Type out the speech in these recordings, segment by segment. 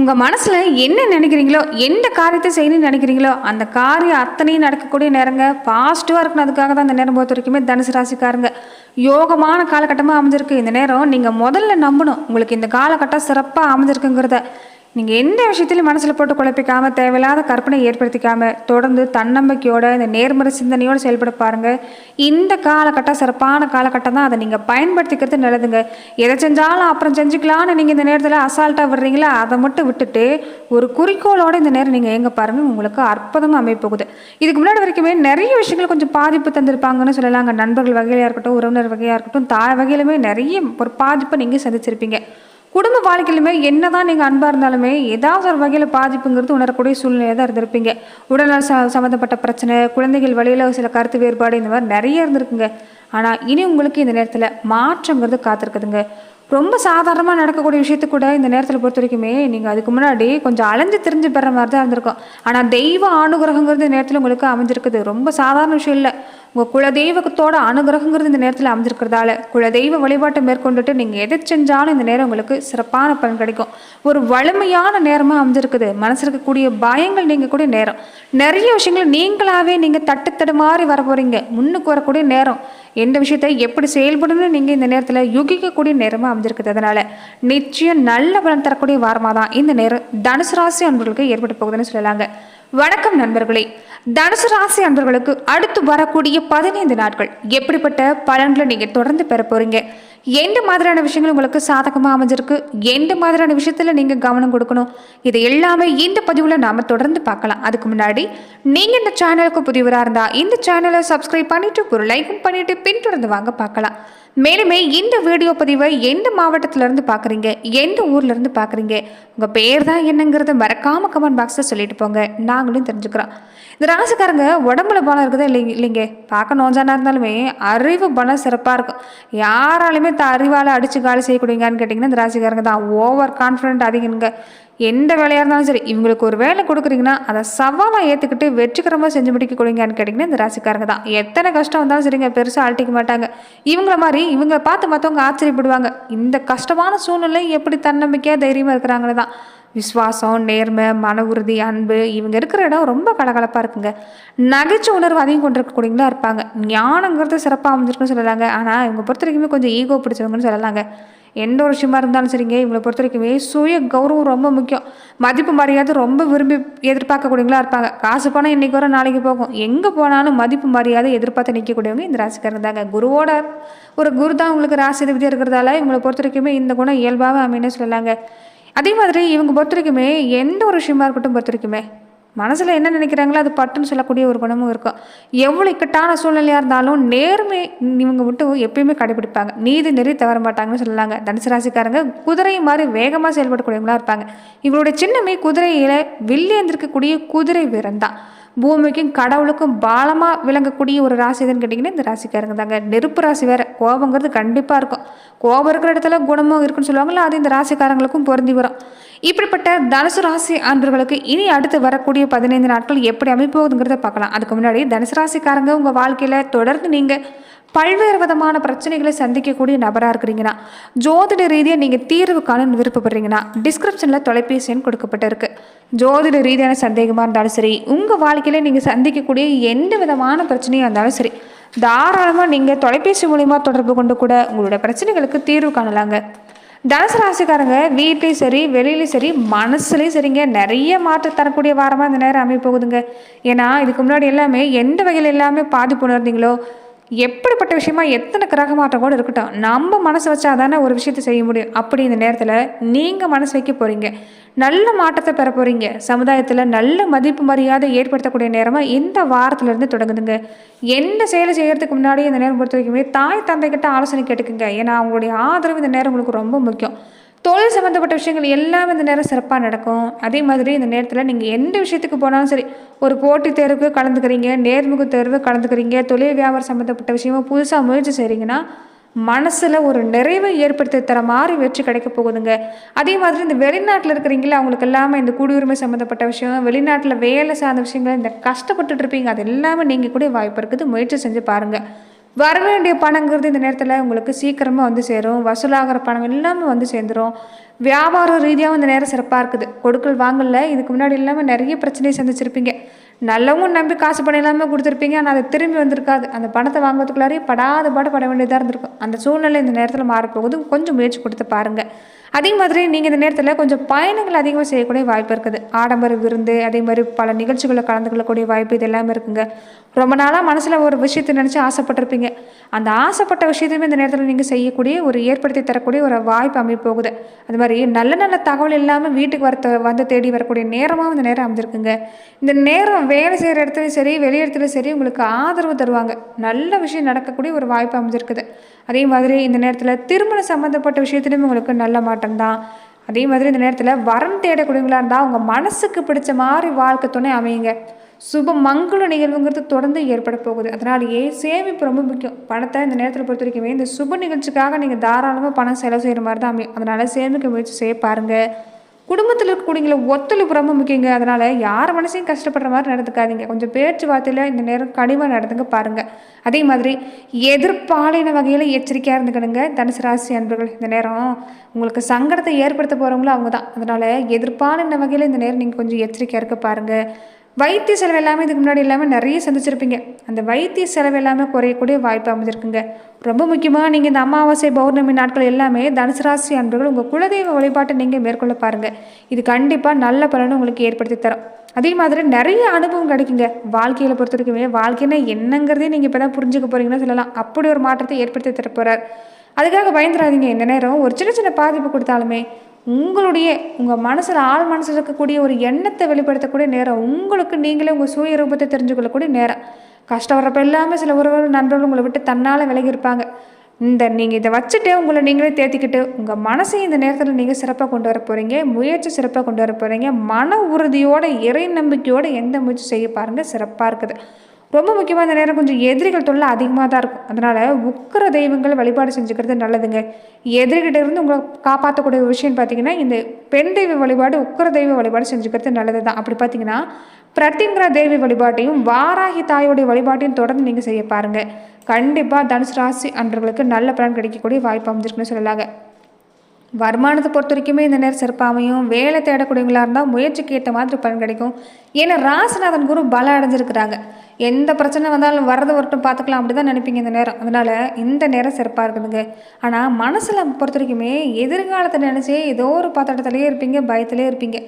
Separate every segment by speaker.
Speaker 1: உங்கள் மனசில் என்ன நினைக்கிறீங்களோ எந்த காரியத்தை செய்யணும்னு நினைக்கிறீங்களோ அந்த காரியம் அத்தனையும் நடக்கக்கூடிய நேரங்க. பாசிட்டிவாக இருக்கணும் அதுக்காக தான் இந்த நேரம் பொறுத்த வரைக்குமே தனுசு ராசிக்காரங்க. யோகமான காலகட்டமாக அமைஞ்சிருக்கு. இந்த நேரம் நீங்கள் முதல்ல நம்பணும். உங்களுக்கு இந்த காலகட்டம் சிறப்பாக அமைஞ்சிருக்குங்கிறத. நீங்கள் எந்த விஷயத்திலையும் மனசில் போட்டு குழப்பிக்காமல் தேவையில்லாத கற்பனை ஏற்படுத்திக்காமல் தொடர்ந்து தன்னம்பிக்கையோட இந்த நேர்மறை சிந்தனையோடு செயல்பட பாருங்கள் இந்த காலகட்டம் சிறப்பான காலகட்டம் தான். அதை நீங்கள் பயன்படுத்திக்கிறது நல்லதுங்க. எதை செஞ்சாலும் அப்புறம் செஞ்சுக்கலான்னு நீங்கள் இந்த நேரத்தில் அசால்ட்டாக விடுறீங்களா? அதை மட்டும் விட்டுட்டு ஒரு குறிக்கோளோட இந்த நேரம் நீங்கள் எங்கே பாருங்கள் உங்களுக்கு அற்புதமாக அமைப்போகுது இதுக்கு முன்னாடி வரைக்குமே நிறைய விஷயங்கள் கொஞ்சம் பாதிப்பு தந்திருப்பாங்கன்னு சொல்லலாங்க. நண்பர்கள் வகையிலாக இருக்கட்டும் உறவினர் வகையாக இருக்கட்டும் தாய் வகையிலுமே நிறைய ஒரு பாதிப்பை நீங்கள் சந்திச்சிருப்பீங்க. குடும்ப வாழ்க்கையிலுமே என்னதான் நீங்கள் அன்பாக இருந்தாலுமே ஏதாவது ஒரு வகையில் பாதிப்புங்கிறது உணரக்கூடிய சூழ்நிலையாக தான் இருந்திருப்பீங்க. உடல்நல ச சம்மந்தப்பட்ட பிரச்சனை குழந்தைகள் வழியில் சில கருத்து வேறுபாடு இந்த மாதிரி நிறைய இருந்திருக்குங்க. ஆனால் இனி உங்களுக்கு இந்த நேரத்தில் மாற்றங்கிறது காத்திருக்குதுங்க. ரொம்ப சாதாரணமாக நடக்கக்கூடிய விஷயத்து கூட இந்த நேரத்தில் பொறுத்த வரைக்குமே நீங்கள் அதுக்கு முன்னாடி கொஞ்சம் அலைஞ்சு திரிஞ்சு பெற மாதிரி தான் இருந்திருக்கும். ஆனால் தெய்வ அனுகிரகங்கிறது இந்த நேரத்தில் உங்களுக்கு அமைஞ்சிருக்குது. ரொம்ப சாதாரண விஷயம் இல்லை. உங்கள் குலதெய்வத்தோட அனுகிரகங்கிறது இந்த நேரத்தில் அமைஞ்சிருக்கிறதால குலதெய்வ வழிபாட்டை மேற்கொண்டுட்டு நீங்கள் எதை செஞ்சாலும் இந்த நேரம் உங்களுக்கு சிறப்பான பலன் கிடைக்கும். ஒரு வலிமையான நேரமாக அமைஞ்சிருக்குது. மனசில் இருக்கக்கூடிய பயங்கள் நீங்கள் கூட நேரம். நிறைய விஷயங்கள் நீங்களாகவே நீங்கள் தட்டு தடுமாறி வர போகிறீங்க முன்னுக்கு வரக்கூடிய நேரம். எந்த விஷயத்தை எப்படி செயல்படணும்னு நீங்கள் இந்த நேரத்தில் யுகிக்கக்கூடிய நேரமாக அமைஞ்சிருக்குது. அதனால் நிச்சயம் நல்ல பலன் தரக்கூடிய வாரமாக தான் இந்த நேரம் தனுசு ராசி அன்பர்களுக்கு ஏற்பட்டு போகுதுன்னு சொல்லலாங்க. வணக்கம் நண்பர்களே. தனுசு ராசி அன்பர்களுக்கு அடுத்து வரக்கூடிய பதினைந்து நாட்கள் எப்படிப்பட்ட பலன்களை நீங்கள் தொடர்ந்து பெற போகிறீங்க எந்த மாதிரியான விஷயங்கள் உங்களுக்கு சாதகமாக அமைஞ்சிருக்கு. எந்த மாதிரியான விஷயத்தில் நீங்கள் கவனம் கொடுக்கணும். இது எல்லாமே இந்த பதிவில் நாம் தொடர்ந்து பார்க்கலாம். அதுக்கு முன்னாடி நீங்கள் இந்த சேனலுக்கு புதியவராக இருந்தால் இந்த சேனலை சப்ஸ்கிரைப் பண்ணிவிட்டு ஒரு லைக்கும் பண்ணிவிட்டு பின்தொடர்ந்து வாங்க பார்க்கலாம். மேலுமே இந்த வீடியோ பதிவை எந்த மாவட்டத்திலேருந்து பார்க்குறீங்க? எந்த ஊர்லேருந்து பார்க்குறீங்க? உங்கள் பேர் தான் என்னங்கிறத மறக்காமல் கமெண்ட் பாக்ஸில் சொல்லிட்டு போங்க. நாங்களும் தெரிஞ்சுக்கிறோம். இந்த ராசிக்காரங்க உடம்புல பலம் இருக்குதா இல்லைங்க இல்லைங்க? பார்க்க நோஞ்சானா இருந்தாலுமே அறிவு பலம் சிறப்பாக இருக்கும். யாராலுமே த அறிவால் அடித்து காலி செய்யக்கூடியங்கன்னு கேட்டிங்கன்னா இந்த ராசிக்காரங்க தான். ஓவர் கான்ஃபிடென்ட் அதிகங்க எந்த வேலையாக இருந்தாலும் சரி இவங்களுக்கு ஒரு வேலை கொடுக்குறீங்கன்னா அதை சவாலாக ஏற்றுக்கிட்டு வெற்றிகரமாக செஞ்சு முடிக்க கொடுங்கன்னு கேட்டிங்கன்னா இந்த ராசிக்காரங்க தான். எத்தனை கஷ்டம் வந்தாலும் சரிங்க பெருசாக அழட்டிக்க மாட்டாங்க. இவங்கள மாதிரி இவங்களை பார்த்து மற்றவங்க ஆச்சரியப்படுவாங்க. இந்த கஷ்டமான சூழ்நிலை எப்படி தன்னம்பிக்கையாக தைரியமாக இருக்கிறாங்கன்னு தான். விஸ்வாசம் நேர்மை மன உறுதி அன்பு இவங்க இருக்கிற இடம் ரொம்ப கலகலப்பாக இருக்குங்க. நகைச்சு உணர்வு அதிகம் கொண்டிருக்கக்கூடியங்களா இருப்பாங்க. ஞானங்கிறது சிறப்பாக அமைஞ்சிருக்குன்னு சொல்லலாங்க. ஆனால் இவங்க பொறுத்த வரைக்குமே கொஞ்சம் ஈகோ பிடிச்சவங்கன்னு சொல்லலாங்க. எந்த ஒரு விஷயமா இருந்தாலும் சரிங்க. இவங்களை பொறுத்த வரைக்குமே சுய கௌரவம் ரொம்ப முக்கியம். மதிப்பு மரியாதை ரொம்ப விரும்பி எதிர்பார்க்கக்கூடியவங்களா இருப்பாங்க. காசு பணம் இன்றைக்கி வர நாளைக்கு போகும். எங்கே போனாலும் மதிப்பு மரியாதை எதிர்பார்த்து நிற்கக்கூடியவங்க இந்த ராசிக்காரங்க தாங்க. குருவோட ஒரு குரு தான் உங்களுக்கு ராசி அதிபதியாக இருக்கிறதால இவங்களை பொறுத்த வரைக்குமே இந்த குணம் இயல்பாக அமைன்னு சொல்லலாங்க. அதே மாதிரி இவங்க பொறுத்த வரைக்குமே எந்த ஒரு விஷயமா இருக்கட்டும் பொறுத்த வரைக்குமே மனசில் என்ன நினைக்கிறாங்களோ அது பட்டுன்னு சொல்லக்கூடிய ஒரு குணமும் இருக்கும். எவ்வளோ இக்கட்டான சூழ்நிலையாக இருந்தாலும் நேர்மை இவங்க மட்டும் எப்பயுமே கடைபிடிப்பாங்க. நீதி நெறி தவற மாட்டாங்கன்னு சொல்லலாங்க. தனுசு ராசிக்காரங்க குதிரை மாதிரி வேகமாக செயல்படக்கூடியவங்களா இருப்பாங்க. இவங்களுடைய சின்னமே குதிரையில் வில்லியந்திருக்கக்கூடிய குதிரை வீரன் தான். பூமிக்கும் கடவுளுக்கும் பாலமாக விளங்கக்கூடிய ஒரு ராசி எதுன்னு கேட்டிங்கன்னா இந்த ராசிக்காரங்க தாங்க. நெருப்பு ராசி வேறு. கோபங்கிறது கண்டிப்பாக இருக்கும். கோபம் இருக்கிற இடத்துல குணமும் இருக்குன்னு சொல்லுவாங்களா அது இந்த ராசிக்காரங்களுக்கும் பொருந்தி வரும். இப்படிப்பட்ட தனுசு ராசி அன்பர்களுக்கு இனி அடுத்து வரக்கூடிய பதினைந்து நாட்கள் எப்படி அமைப்போகுதுங்கிறத பார்க்கலாம். அதுக்கு முன்னாடி தனுசு ராசிக்காரங்க உங்கள் வாழ்க்கையில் தொடர்ந்து நீங்கள் பல்வேறு விதமான பிரச்சனைகளை சந்திக்கக்கூடிய நபராக இருக்கிறீங்கன்னா ஜோதிட ரீதியாக நீங்கள் தீர்வு காண விருப்பப்படுறீங்கன்னா டிஸ்கிரிப்ஷனில் தொலைபேசி எண் கொடுக்கப்பட்டிருக்கு. ஜோதிட ரீதியான சந்தேகமாக இருந்தாலும் சரி உங்கள் வாழ்க்கையில் நீங்கள் சந்திக்கக்கூடிய எந்த விதமான பிரச்சனையாக இருந்தாலும் சரி தாராளமாக நீங்கள் தொலைபேசி மூலிமா தொடர்பு கொண்டு கூட உங்களோட பிரச்சனைகளுக்கு தீர்வு காணலாங்க. தனுசு ராசிக்காரங்க வீட்லேயும் சரி வெளியிலையும் சரி மனசுலையும் சரிங்க. நிறைய மாற்றம் தரக்கூடிய வாரமாக இந்த நேரம் அமைய போகுதுங்க. ஏன்னா இதுக்கு முன்னாடி எல்லாமே எந்த வகையில் எல்லாமே பாதிப்பு உணர்ந்தீங்களோ எப்படிப்பட்ட விஷயமா எத்தனை கிரக மாற்றம் கூட இருக்கட்டும் நம்ம மனசு வச்சா தானே ஒரு விஷயத்தை செய்ய முடியும். அப்படி இந்த நேரத்தில் நீங்கள் மனசு வைக்க போகிறீங்க நல்ல மாற்றத்தை பெற போகிறீங்க சமுதாயத்தில் நல்ல மதிப்பு மரியாதை ஏற்படுத்தக்கூடிய நேரமாக இந்த வாரத்துலேருந்து தொடங்குதுங்க. எந்த செயலை செய்கிறதுக்கு முன்னாடி இந்த நேரம் பொறுத்த வரைக்குமே தாய் தந்தைக்கிட்ட ஆலோசனை கேட்டுக்குங்க. ஏன்னா அவங்களுடைய ஆதரவு இந்த நேரம் உங்களுக்கு ரொம்ப முக்கியம். தொழில் சம்மந்தப்பட்ட விஷயங்கள் எல்லாமே இந்த நேரம் சிறப்பாக நடக்கும். அதே மாதிரி இந்த நேரத்தில் நீங்கள் எந்த விஷயத்துக்கு போனாலும் சரி ஒரு போட்டித் தேர்வுக்கு கலந்துக்கிறீங்க நேர்முக தேர்வு கலந்துக்கிறீங்க தொழில் வியாபாரம் சம்மந்தப்பட்ட விஷயமா புதுசாக முயற்சி செய்கிறீங்கன்னா மனசில் ஒரு நிறைவை ஏற்படுத்தி தர மாதிரி வெற்றி கிடைக்க போகுதுங்க. அதே மாதிரி இந்த வெளிநாட்டில் இருக்கிறீங்களா அவங்களுக்கு எல்லாமே இந்த குடியுரிமை சம்மந்தப்பட்ட விஷயம் வெளிநாட்டில் வேலை சார்ந்த விஷயங்கள் இந்த கஷ்டப்பட்டுட்டு இருப்பீங்க அது எல்லாமே நீங்கள் கூட வாய்ப்பு இருக்குது. முயற்சி செஞ்சு பாருங்கள் வர வேண்டிய பணங்கிறது இந்த நேரத்தில் உங்களுக்கு சீக்கிரமாக வந்து சேரும். வசூலாகிற பணம் எல்லாமே வந்து சேர்ந்துடும் வியாபார ரீதியாகவும் இந்த நேரம் சிறப்பாக இருக்குது. கொடுக்கல் வாங்கல இதுக்கு முன்னாடி இல்லாமல் நிறைய பிரச்சனையை சந்திச்சிருப்பீங்க. நல்லவங்க நம்பி காசு பணம் இல்லாமல் கொடுத்துருப்பீங்க. ஆனால் அது திரும்பி வந்திருக்காது. அந்த பணத்தை வாங்குறதுக்குள்ளாரே படாத பாடு பட வேண்டியதாக இருந்திருக்கும். அந்த சூழ்நிலை இந்த நேரத்தில் மாறப்போகுது. கொஞ்சம் முயற்சி கொடுத்து பாருங்கள் அதே மாதிரி நீங்கள் இந்த நேரத்தில் கொஞ்சம் பயணங்கள் அதிகமாக செய்யக்கூடிய வாய்ப்பு இருக்குது. ஆடம்பர விருந்து அதே மாதிரி பல நிகழ்ச்சிகளில் கலந்து கொள்ளக்கூடிய வாய்ப்பு இது எல்லாமே இருக்குங்க. ரொம்ப நாளாக மனசில் ஒரு விஷயத்தை நினச்சி ஆசைப்பட்டிருப்பீங்க. அந்த ஆசைப்பட்ட விஷயத்தையுமே இந்த நேரத்தில் நீங்கள் செய்யக்கூடிய ஒரு ஏற்படுத்தி தரக்கூடிய ஒரு வாய்ப்பு அமைப்போகுது அது மாதிரி நல்ல நல்ல தகவல் இல்லாமல் வீட்டுக்கு வரத்த வந்து தேடி வரக்கூடிய நேரமாகவும் இந்த நேரம் அமைஞ்சிருக்குங்க. இந்த நேரம் வேலை செய்கிற இடத்துலையும் சரி வெளி இடத்துலையும் சரி உங்களுக்கு ஆதரவு தருவாங்க. நல்ல விஷயம் நடக்கக்கூடிய ஒரு வாய்ப்பு அமைஞ்சிருக்குது. அதே மாதிரி இந்த நேரத்தில் திருமணம் சம்மந்தப்பட்ட விஷயத்துலையும் உங்களுக்கு நல்ல மாற்றம் தான் அதே மாதிரி இந்த நேரத்தில் வரம் தேடக்கூடியவங்களாக இருந்தால் உங்கள் மனசுக்கு பிடிச்ச மாதிரி வாழ்க்கை துணை அமையுங்க. சுப மங்கள நிகழ்வுங்கிறது தொடர்ந்து ஏற்பட போகுது. அதனாலேயே சேமிப்பு ரொம்ப முக்கியம். பணத்தை இந்த நேரத்தில் பொறுத்த வரைக்குமே இந்த சுப நிகழ்ச்சிக்காக நீங்கள் தாராளமாக பணம் செலவு செய்கிற மாதிரி தான் அமையும். அதனால் சேமிக்க முயற்சி செய்ய பாருங்கள் குடும்பத்தில் இருக்கக்கூடியவங்கள ஒத்துழைப்பு ரொம்ப முக்கியங்க. அதனால் யார் மனசையும் கஷ்டப்படுற மாதிரி நடந்துக்காதீங்க. கொஞ்சம் பேச்சுவார்த்தையில் இந்த நேரம் கனிவாக நடந்துங்க பாருங்கள் அதே மாதிரி எதிர்ப்பாலின வகையில் எச்சரிக்கையாக இருந்துக்கணுங்க. தனுசு ராசி அன்பர்கள் இந்த நேரம் உங்களுக்கு சங்கடத்தை ஏற்படுத்த போகிறவங்களும் அவங்க தான் அதனால் எதிர்ப்பாலின வகையில் இந்த நேரம் நீங்கள் கொஞ்சம் எச்சரிக்கையாக இருக்க பாருங்கள் வைத்திய செலவு எல்லாமே இதுக்கு முன்னாடி இல்லாமல் நிறைய சந்திச்சிருப்பீங்க. அந்த வைத்திய செலவு எல்லாமே குறையக்கூடிய வாய்ப்பு அமைஞ்சிருக்குங்க. ரொம்ப முக்கியமாக நீங்கள் இந்த அமாவாசை பௌர்ணமி நாட்கள் எல்லாமே தனுசு ராசி அன்பர்கள் உங்கள் குலதெய்வ வழிபாட்டை நீங்கள் மேற்கொள்ள பாருங்கள் இது கண்டிப்பாக நல்ல பலனை உங்களுக்கு ஏற்படுத்தி தரும். அதே மாதிரி நிறைய அனுபவம் கிடைக்குங்க. வாழ்க்கையில் பொறுத்த வரைக்குமே வாழ்க்கைன்னா என்னங்கிறதே நீங்கள் இப்போ தான் புரிஞ்சுக்க போகிறீங்கன்னு சொல்லலாம். அப்படி ஒரு மாற்றத்தை ஏற்படுத்தி தர போகிறார் அதுக்காக பயந்துடாதீங்க இந்த நேரம் ஒரு சின்ன சின்ன பாதிப்பு கொடுத்தாலுமே உங்களுடைய உங்கள் மனசில் ஆள் மனசில் இருக்கக்கூடிய ஒரு எண்ணத்தை வெளிப்படுத்தக்கூடிய நேரம் உங்களுக்கு நீங்களே உங்கள் சூரிய ரூபத்தை தெரிஞ்சுக்கொள்ளக்கூடிய நேரம். கஷ்டம் வர்றப்ப எல்லாமே சில உறவுகள் நண்பர்கள் உங்களை விட்டு தன்னால் விலகி இருப்பாங்க. இந்த நீங்கள் இதை வச்சுட்டு உங்களை நீங்களே தேத்திக்கிட்டு உங்கள் மனசையும் இந்த நேரத்தில் நீங்கள் சிறப்பாக கொண்டு வர போகிறீங்க முயற்சி சிறப்பாக கொண்டு வர போகிறீங்க மன உறுதியோட இறை நம்பிக்கையோடு எந்த முயற்சி செய்ய பாருங்கள் சிறப்பாக இருக்குது. ரொம்ப முக்கியமாக இந்த நேரம் கொஞ்சம் எதிரிகள் தொல்லை அதிகமாக தான் இருக்கும். அதனால் உக்கிர தெய்வங்கள் வழிபாடு செஞ்சுக்கிறது நல்லதுங்க. எதிரிகிட்ட இருந்து உங்களை காப்பாற்றக்கூடிய ஒரு விஷயம் பார்த்தீங்கன்னா இந்த பெண் தெய்வ வழிபாடு உக்கிர தெய்வ வழிபாடு செஞ்சுக்கிறது நல்லது தான். அப்படி பார்த்தீங்கன்னா பிரத்திங்கிற தேவி வழிபாட்டையும் வாராகி தாயோடைய வழிபாட்டையும் தொடர்ந்து நீங்கள் செய்ய பாருங்கள் கண்டிப்பாக தனுசு ராசி அன்றவர்களுக்கு நல்ல பலன் கிடைக்கக்கூடிய வாய்ப்பு அமைஞ்சிருக்குன்னு சொல்லலாங்க. வருமானத்தை பொறுத்த வரைக்குமே இந்த நேரம் சிறப்பாக அமையும் வேலை தேடக்கூடியவங்களாக இருந்தால் முயற்சிக்கு ஏற்ற மாதிரி பலன் கிடைக்கும். ஏன்னா ராசிநாதன் குரு பலம் அடைஞ்சிருக்கிறாங்க. எந்த பிரச்சனை வந்தாலும் வரது வரட்டும் பார்த்துக்கலாம் அப்படி தான் நினைப்பீங்க இந்த நேரம். அதனால் இந்த நேரம் சிறப்பாக இருக்குதுங்க ஆனால் மனசில் பொறுத்த வரைக்குமே எதிர்காலத்தை நினச்சி ஏதோ ஒரு பாத்திரத்துலேயே இருப்பீங்க பயத்திலே இருப்பீங்க.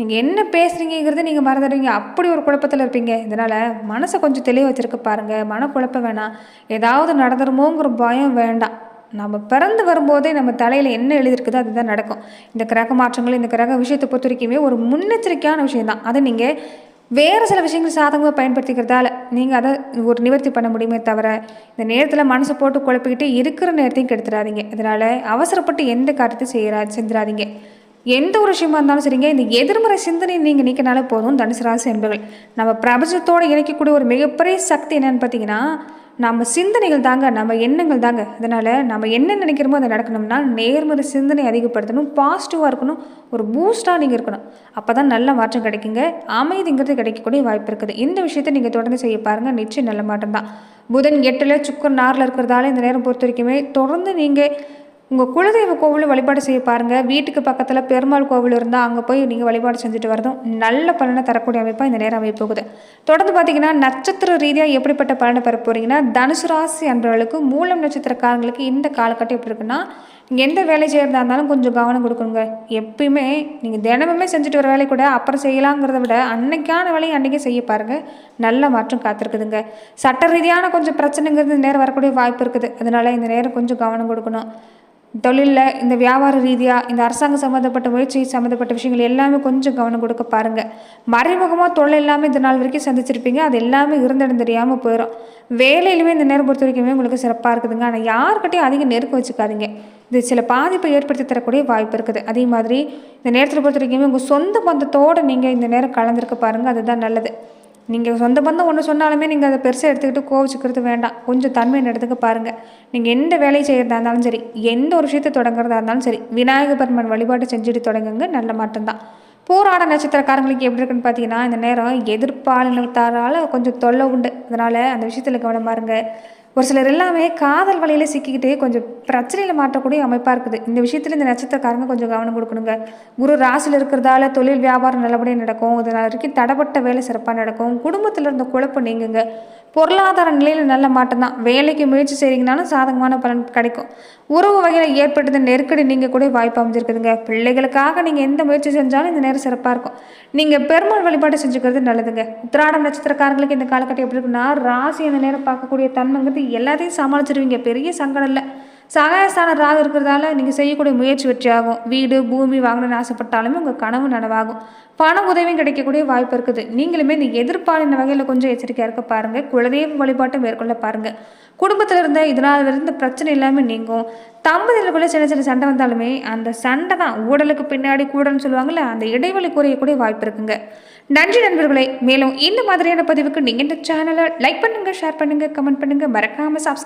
Speaker 1: நீங்கள் என்ன பேசுகிறீங்கிறது நீங்கள் மறந்துடுவீங்க. அப்படி ஒரு குழப்பத்தில் இருப்பீங்க. இதனால் மனசை கொஞ்சம் தெளிவு வச்சுருக்க பாருங்கள் மனக்குழப்பம் வேணாம். ஏதாவது நடந்துருமோங்கிற பயம் வேண்டாம். நம்ம பிறந்து வரும்போதே நம்ம தலையில் என்ன எழுதியிருக்குதோ அதுதான் நடக்கும். இந்த கிரக மாற்றங்கள் இந்த கிரக விஷயத்தை பொறுத்த வரைக்குமே ஒரு முன்னெச்சரிக்கையான விஷயம் தான் அதை நீங்கள் வேறு சில விஷயங்கள் சாதகமாக பயன்படுத்திக்கிறதால நீங்கள் அதை ஒரு நிவர்த்தி பண்ண முடியுமே தவிர இந்த நேரத்தில் மனசு போட்டு குழப்பிக்கிட்டு இருக்கிற நேரத்தையும் கெடுத்துடாதீங்க அதனால் அவசரப்பட்டு எந்த காரியத்தையும் செய்கிறா செஞ்சிடாதீங்க. எந்த ஒரு விஷயமா இருந்தாலும் சரிங்க இந்த எதிர்மறை சிந்தனையை நீங்கள் நீக்கினாலே போதும் தனுசு ராசி என்பர்கள் நம்ம பிரபஞ்சத்தோடு இணைக்கக்கூடிய ஒரு மிகப்பெரிய சக்தி என்னன்னு பார்த்தீங்கன்னா நம்ம சிந்தனைகள் தாங்க நம்ம எண்ணங்கள் தாங்க. அதனால் நம்ம என்ன நினைக்கிறோமோ அதை நடக்கணும்னா நேர்மறை சிந்தனை அதிகப்படுத்தணும் பாசிட்டிவாக இருக்கணும் ஒரு பூஸ்டாக நீங்கள் இருக்கணும். அப்போ தான் நல்ல மாற்றம் கிடைக்குங்க. அமைதிங்கிறது கிடைக்கக்கூடிய வாய்ப்பு இருக்குது. இந்த விஷயத்தை நீங்கள் தொடர்ந்து செய்ய பாருங்கள் நிச்சயம் நல்ல மாற்றம் தான். புதன் எட்டில் சுக்கர் நாரில் இருக்கிறதால இந்த நேரம் பொறுத்த வரைக்குமே தொடர்ந்து நீங்கள் உங்கள் குலதெய்வ கோவிலும் வழிபாடு செய்ய பாருங்கள் வீட்டுக்கு பக்கத்தில் பெருமாள் கோவில் இருந்தால் அங்கே போய் நீங்கள் வழிபாடு செஞ்சுட்டு வரதும் நல்ல பலனை தரக்கூடிய அமைப்பாக இந்த நேரம் அமைப்பு போகுது. தொடர்ந்து பார்த்தீங்கன்னா நட்சத்திர ரீதியாக எப்படிப்பட்ட பலனை பெற போகிறீங்கன்னா தனுசு ராசி அன்பர்களுக்கு மூலம் நட்சத்திரக்காரங்களுக்கு இந்த காலகட்டம் எப்படி இருக்குன்னா நீங்கள் எந்த வேலை செய்கிறதா இருந்தாலும் கொஞ்சம் கவனம் கொடுக்கணுங்க. எப்பயுமே நீங்கள் தினமுமே செஞ்சுட்டு வர வேலை கூட அப்புறம் செய்யலாங்கிறத விட அன்னைக்கான வேலையை அன்றைக்கே செய்ய பாருங்கள் நல்ல மாற்றம் காத்திருக்குதுங்க. சட்ட ரீதியான கொஞ்சம் பிரச்சனைங்கிறது இந்த நேரம் வரக்கூடிய வாய்ப்பு இருக்குது. அதனால் இந்த நேரம் கொஞ்சம் கவனம் கொடுக்கணும். தொழிலில் இந்த வியாபார ரீதியாக இந்த அரசாங்கம் சம்மந்தப்பட்ட முயற்சி சம்மந்தப்பட்ட விஷயங்கள் எல்லாமே கொஞ்சம் கவனம் கொடுக்க பாருங்கள் மறைமுகமாக தொழில் எல்லாமே இந்த நாள் வரைக்கும் சந்திச்சிருப்பீங்க. அது எல்லாமே இருந்திடம் தெரியாமல் போயிடும் வேலையிலுமே இந்த நேரம் பொறுத்த வரைக்குமே உங்களுக்கு சிறப்பாக இருக்குதுங்க. ஆனால் யாருக்கிட்டையும் அதிகம் நெருக்க வச்சுக்காதீங்க. இது சில பாதிப்பை ஏற்படுத்தி தரக்கூடிய வாய்ப்பு இருக்குது. அதே மாதிரி இந்த நேரத்தில் பொறுத்த வரைக்குமே உங்கள் சொந்த பந்தத்தோடு நீங்கள் இந்த நேரம் கலந்துருக்க பாருங்கள் அதுதான் நல்லது. நீங்கள் சொந்த பந்தம் ஒன்று சொன்னாலுமே நீங்கள் அதை பெருசாக எடுத்துக்கிட்டு கோவிச்சுக்கிறது வேண்டாம். கொஞ்சம் தன்மை எடுத்துக்க பாருங்கள் நீங்கள் எந்த வேலையை செய்கிறதா இருந்தாலும் சரி எந்த ஒரு விஷயத்தை தொடங்குறதா இருந்தாலும் சரி விநாயக பெருமான் வழிபாடு செஞ்சுட்டு தொடங்குங்க நல்ல மாட்டம்தான் போராட நட்சத்திரக்காரங்களுக்கு எப்படி இருக்குன்னு பார்த்தீங்கன்னா இந்த நேரம் எதிர்ப்பாளர்களால் கொஞ்சம் தொல்லை உண்டு. அதனால் அந்த விஷயத்தில் கவனமாக இருங்க ஒரு சிலர் எல்லாமே காதல் வலையில் சிக்கிக்கிட்டே கொஞ்சம் பிரச்சனையில் மாட்டக்கூடிய அமைப்பாக இருக்குது. இந்த விஷயத்தில் இந்த நட்சத்திரக்காரங்க கொஞ்சம் கவனம் கொடுக்கணுங்க. குரு ராசியில் இருக்கிறதால தொழில் வியாபாரம் நல்லபடியாக நடக்கும். இது வரைக்கும் தடப்பட்ட வேலை சிறப்பாக நடக்கும். குடும்பத்தில் இருந்த குழப்பம் நீங்குங்க. பொருளாதார நிலையில் நல்ல மாற்றம் தான். வேலைக்கு முயற்சி செய்கிறீங்கனாலும் சாதகமான பலன் கிடைக்கும். உறவு வகையில் ஏற்பட்டது நெருக்கடி நீங்கள் கூட வாய்ப்பு அமைஞ்சிருக்குதுங்க. பிள்ளைகளுக்காக நீங்கள் எந்த முயற்சி செஞ்சாலும் இந்த நேரம் சிறப்பாக இருக்கும். நீங்கள் பெருமாள் வழிபாடு செஞ்சுக்கிறது நல்லதுங்க. உத்திராடம் நட்சத்திரக்காரங்களுக்கு இந்த காலகட்டம் எப்படி இருக்குன்னா ராசி அந்த நேரம் பார்க்கக்கூடிய தன்மைங்கிறது எல்லாத்தையும் சமாளிச்சிருவீங்க. பெரிய சங்கடம் இல்லை. சகாயஸ்தான ராகு இருக்கிறதால நீங்கள் செய்யக்கூடிய முயற்சி வெற்றியாகும். வீடு பூமி வாங்கணும்னு ஆசைப்பட்டாலுமே உங்கள் கனவு நனவாகும். பண உதவியும் கிடைக்கக்கூடிய வாய்ப்பு இருக்குது. நீங்களுமே இந்த எதிர்பாலின வகையில் கொஞ்சம் எச்சரிக்கையாக இருக்க பாருங்கள் குலதெய்வ வழிபாட்டை மேற்கொள்ள பாருங்கள் குடும்பத்தில் இருந்த இதனால் இருந்த பிரச்சனை எல்லாமே நீங்கும். தம்பதிகளுக்குள்ளே சின்ன சின்ன சண்டை வந்தாலுமே அந்த சண்டை தான் ஊடலுக்கு பின்னாடி கூடன்னு சொல்லுவாங்கள்ல அந்த இடைவெளி குறையக்கூடிய வாய்ப்பு இருக்குங்க. நன்றி நண்பர்களே. மேலும் இந்த மாதிரியான பதிவுக்கு நீங்கள் இந்த சேனலை லைக் பண்ணுங்கள் ஷேர் பண்ணுங்கள் கமெண்ட் பண்ணுங்கள் மறக்காமல் சப்ஸ்கிரைப்